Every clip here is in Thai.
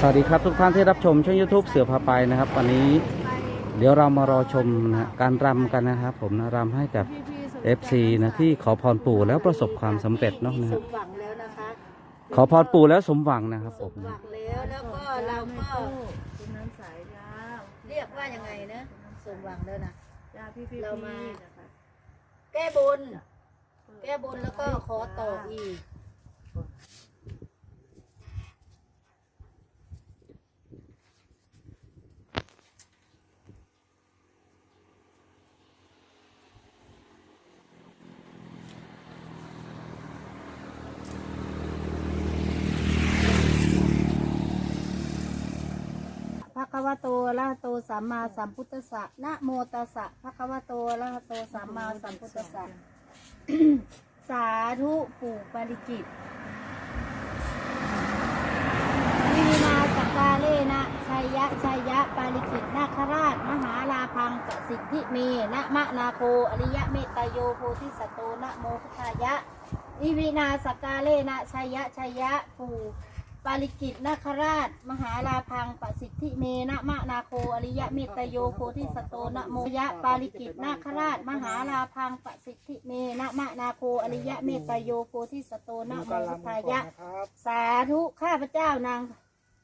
สวัสดีครับทุกท่านที่รับชมช่อง YouTube เสือพาไปนะครับ วันนี้เดี๋ยวเรามารอชมนะการรำกันนะครับ ผมนะรำให้กับ FC นะที่ขอพรปู่แล้วประสบความสำเร็จเนาะนะสฮะมหวังแล้วนะคะขอพรปู่แล้วสมหวังนะครับสผมมหวันะงแล้วแล้วก็เราก็คุณน้ำใสจ้าเรียกว่ายังไงนะสมหวังแล้วนะจ้าพี่พี่เรามานะคะแก้บนแก้บนแล้วก็ขอต่ออีก คะวะโตอะระหะโตสัมมาสัมพุทธัสสะนะโมตัสสะภะคะวะโตอะระหะโตสัมมาสัมพุทธัสสะ สาธุปู่ปาริกิตวีนาสกกาเลนะชัยยะชัยยะปาริกิตนาคราช มหาลาพังกสิทธิเมนะมะนาโคอริยะเมตตาโยโพธิสัตโตนะโมพุทธายะอิวินาสกกาเลนะชัยยะชัยยะปู่ ปาริกิตนาคราช มหาลาพังปสิทธิเมนะมะนาโคอริยะเมตตาโยโพธิสัตโตนะโมยะปาริกิตนาคราช มหาลาพังปสิทธิเมนะมะนาโคอริยะเมตตาโยโพธิสัตโตนะโมพุทธายะ สาธุข้าพเจ้านาง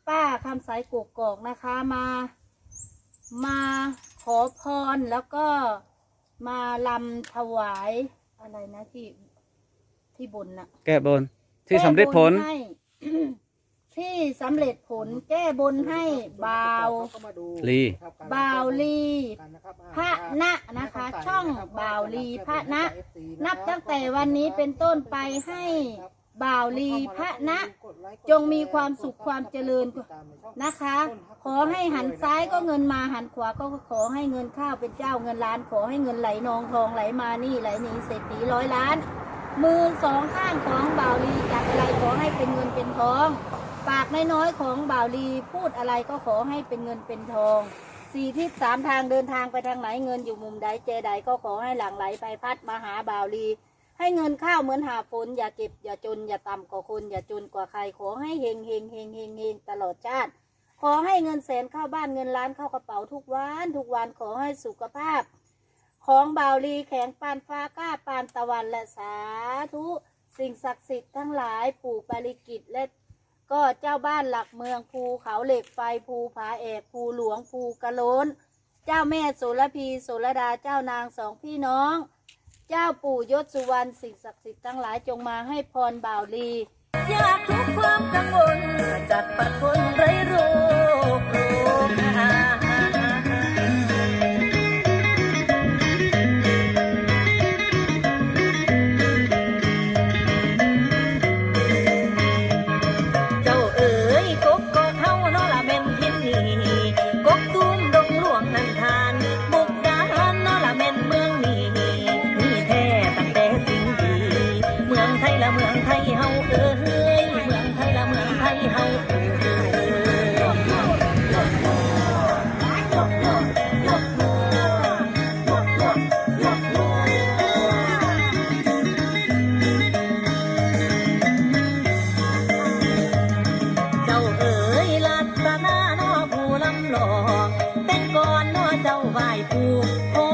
ป้าคำสายกกกอกนะคะมา มาขอพรแล้วก็มาลำถวายอะไรนะที่ที่บนน่ะ แก้บนที่สำเร็จผล แก้บนให้ ที่สำเร็จผลแก้บนให้บ่าวลีบ่าวลีพระนะนะคะ ช่องบ่าวลีพระนะ นับตั้งแต่วันนี้เป็นต้นไปให้บ่าวลีพระนะ จงมีความสุขความเจริญนะคะ ขอให้หันซ้ายก็เงินมาหันขวาก็ขอให้เงินข้าวเป็นเจ้าเงินล้าน ขอให้เงินไหลนองทองไหลมานี่ไหลหนีเศรษฐีร้อยล้าน มือสองข้างของบ่าวลีจับอะไรขอให้เป็นเงินเป็นทอง ปากน้อยๆของบ่าวลีพูดอะไรก็ขอให้เป็นเงินเป็นทองสี่ทิศสามทางเดินทางไปทางไหนเงินอยู่มุมใดเจใดก็ขอให้หลั่งไหลไปพัดมาหาบ่าวลี ให้เงินข้าวเหมือนหาฝนอย่าเก็บอย่าจนอย่าต่ำกว่าคนอย่าจนกว่าใครขอให้เฮงเฮงเฮงเฮงเฮงตลอดชาติ ขอให้เงินแสนเข้าบ้านเงินล้านเข้ากระเป๋าทุกวันทุกวันขอให้สุขภาพ ของบ่าวลีแข็งปานฟ้ากล้าปานตะวันและสาธุ สิ่งศักดิ์สิทธิ์ทั้งหลายปู่ปาริกิตและ ก็เจ้าบ้านหลักเมืองภูเขาเหล็กไฟภูผาแอกภูหลวงภูกระโลนเจ้าแม่โสระพีโสระดาเจ้านางสองพี่น้อง เจ้าปู่ยศสุวรรณสิ่งศักดิ์สิทธิ์ทั้งหลายจงมาให้พรบ่าวลีอยากทุกความกังวลจัดปัดคนไร้โรคโรคหา ว้ผู้ขอ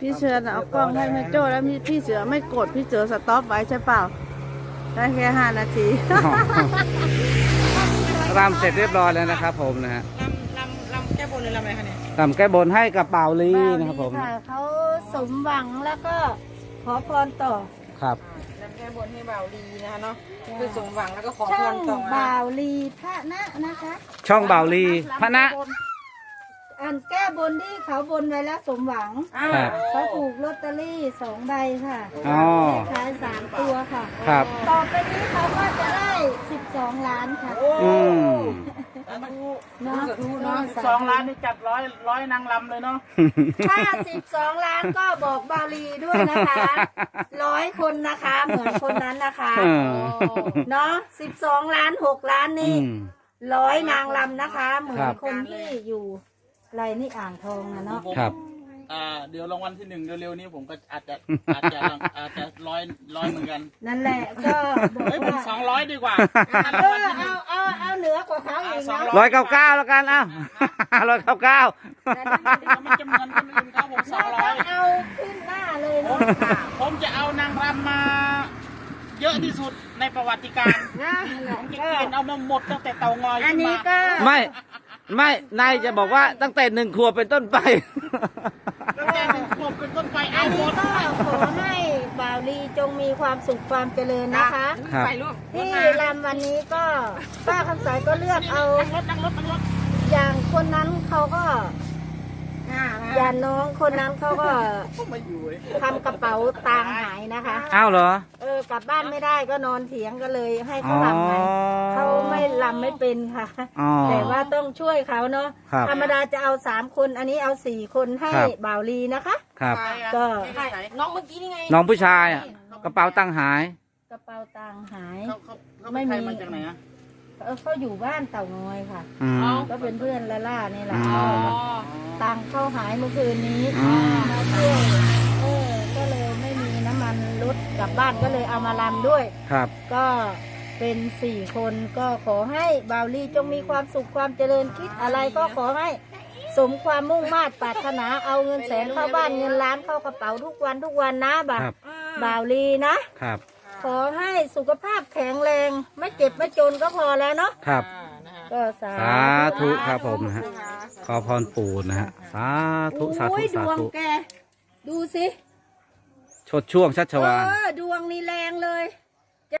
พี่เสือน่ะเอากล้องให้แม่โจ้แล้วพี่พี่เสือไม่กดพี่เสือสต็อปไว้ใช่เปล่า ได้แค่ห้านาทีรำเสร็จเรียบร้อยแล้วนะครับผมนะฮะลำลำลำแก้บนหรือลำอะไรคะเนี่ยรำแก้บนให้กับเป่าลีนะครับผมค่ะเขาสมหวังแล้วก็ขอพรต่อครับ ลำแก้บนให้บ่าวดีนะคะเนาะคือสมหวังแล้วก็ขอพช่อรงต่อมาบ่าวลีพระนะนะคะ ช่องเป่าลีพระนะ อันแก้บนที่เขาบนไว้แล้วสมหวังครับ เขาถูกลอตเตอรี่สองใบค่ะอ๋อ ขายสามตัวค่ะ ครับ ต่อไปนี้เขาก็จะได้สิบสองล้านค่ะ อืมเนาะเนาะสองล้านนี่จัดร้อยร้อยนางลำเลยเนาะ ถ้าสิบสองล้านก็บอกบาลีด้วยนะคะร้อยคนนะคะ เหมือนคนนั้นนะคะอืมเนาะสิบสองล้านหกล้านอืนี่ม ร้อยนางลำนะคะ เหมือคนรับคนที่อยู่ ไรนี่อ่างทองนะเนาะครับ อ่าเดี๋ยวรางวัลที่หนึ่งเร็วๆนี้ผมก็อาจจะอาจจะอาจจะร้อยร้อยเหมือนกันนั่นแหละก็บอกเฮ้ยผมว่าสองร้อยดีกว่าเออเอาเอาเอาเหนือกว่าเขาอีกนะร้อยเก้าเก้าแล้วกันเอ้าร้อยเก้าเก้ามันจะเหมือนคนอื่นเขาผมสองร้ต้ออยงเอาขึ้นหน้าเลยผเนาะมผมจะเอานางรำมา เยอะที่สุดในประวัติการผมจะเกณฑ์เอามาหมดตั้งแต่เตางอยอันขึ้นนี้มาก็ ไม่ ไม่นายจะบอกว่าตั้งแต่หนึ่งขวบเป็นต้นไป ตั้งแต่หนึ่งขวบเป็นต้นไปอัเอานหมนี้ดก็ขอให้บ่าวลีจงมีความสุขความเจริญนะคะ ครับ ไปลูกที่รำวันนี้ก็ป้าคำสายก็เลือกเอารถนั่งรถนั่งรถอย่างคนนั้นเขาก็อ่าอย่างน้องคนนั้นเขาก็มาอยู่เว้ยทำกระเป๋าตังค์หายนะคะ อ้าวเหรอเออกลับบ้านไม่ได้ก็นอนเถียงก็เลยให้อ๋เขาอลำไงเขาไม่ลำไม่เป็นค่ะ อ๋อ แต่ว่าต้องช่วยเขาเนาะครับ ธรรมดาจะเอาสามคนอันนี้เอาสี่คนให้ครับ บ่าวลีนะคะ ครับ ก็น้องเมื่อกี้นี่ไงน้องผู้ชายอะกระเป๋าตังค์หาย กระเป๋าตังค์หาย เขาเขาเขาไม่ไม่มีมี มาจากไหนอะเออเขาอยู่บ้านเต่างอยค่ะ อืม ก็เป็นเพื่อนละล่านี่แหละอ๋อ ตังค์เข้าหายเมื่อคืนนี้อืม มาช่วยเออก็เลยไม่มีน้ำมัน รถกลับบ้านก็เลยเอามาลำด้วย ครับ ก็เป็นสี่คนก็ขอให้บาวลี่จงมีความสุขความเจริญคิดอะไรก็ขอให้สมความมุ่งมา่ปรารถนาเอาเงินแสนเข้าบ้านเงินล้านเข้ากระเป๋าทุกวันทุกวันนะบ่าครับบาวลีนะ ครับ ขอให้สุขภาพแข็งแรง ไม่เจ็บไม่จนก็พอแล้วเนาะครับก็สาสาธุครับผมนะฮะ ขอพรปู่นะฮะ สาธุ สาธุ โอ้ยดสาวงธุแก ดูสิ ชดช่วงชัชเอวาลอดวงนี่แรงเลย